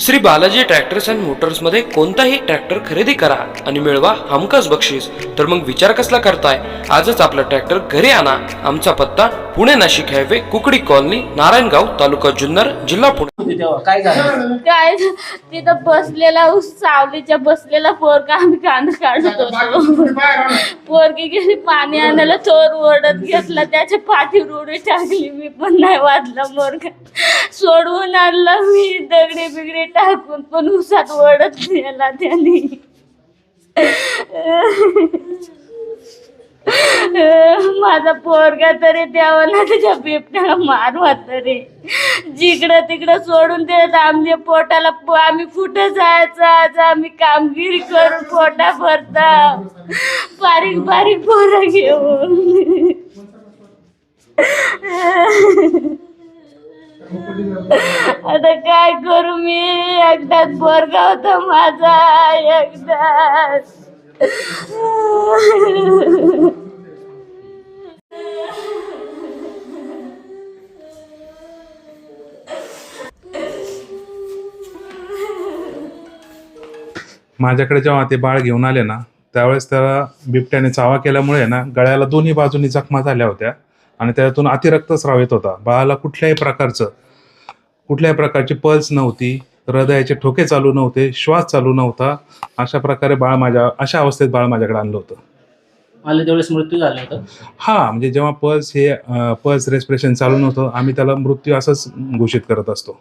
Shri Balaji tractors and मोटर्समध्ये कोणताही tractor खरेदी करा आणि मिळवा हमखास बक्षीस. तर मग विचार कसला करताय? आजच आपला ट्रॅक्टर घरी आणा. आमचा पत्ता पुणे नाशिक हायवे कुकडी कॉलनी नारायणगाव तालुका जुन्नर जिल्हा पुणे. काय तिथं बसलेला सावलीच्या बसलेला पोरगा आम्ही कांदा काढत होतो. पोरगी गेली पाणी आणायला चोर ओढत घेतला त्याच्या पाठीवर उडी टाकली. मी पण नाही वाजला मोरगा सोडवून आणलं मी दगडे बिगडे टाकून पण उसात ओढत गेला त्याने. माझा पोरगा तरी द्यावा ना त्याच्या बिबट्याला मारवा तरी. जिकडं तिकडं सोडून देत आमच्या पोटाला प- आम्ही कुठं जायचं आज? आम्ही कामगिरी करून पोटा भरता बारीक बारीक पोरं घेऊन. आता काय करू मी? एकदाच बोरगा होता माझा एकदाच. माझ्याकडे जेव्हा ते बाळ घेऊन आले ना त्यावेळेस त्याला बिबट्याने चावा केल्यामुळे ना गळ्याला दोन्ही बाजूनी जखमा झाल्या होत्या आणि त्यातून अतिरक्तस्राव येत होता. बाळाला कुठल्याही प्रकारचं कुठल्याही प्रकारची पल्स नव्हती हृदयाचे ठोके चालू नव्हते श्वास चालू नव्हता अशा प्रकारे बाळ माझ्या अशा अवस्थेत बाळ माझ्याकडे आणलं होतं. मला मृत्यू झाला होता? हा म्हणजे जेव्हा पल्स हे पल्स रेस्पिरेशन चालू नव्हतं आम्ही त्याला मृत्यू असंच घोषित करत असतो.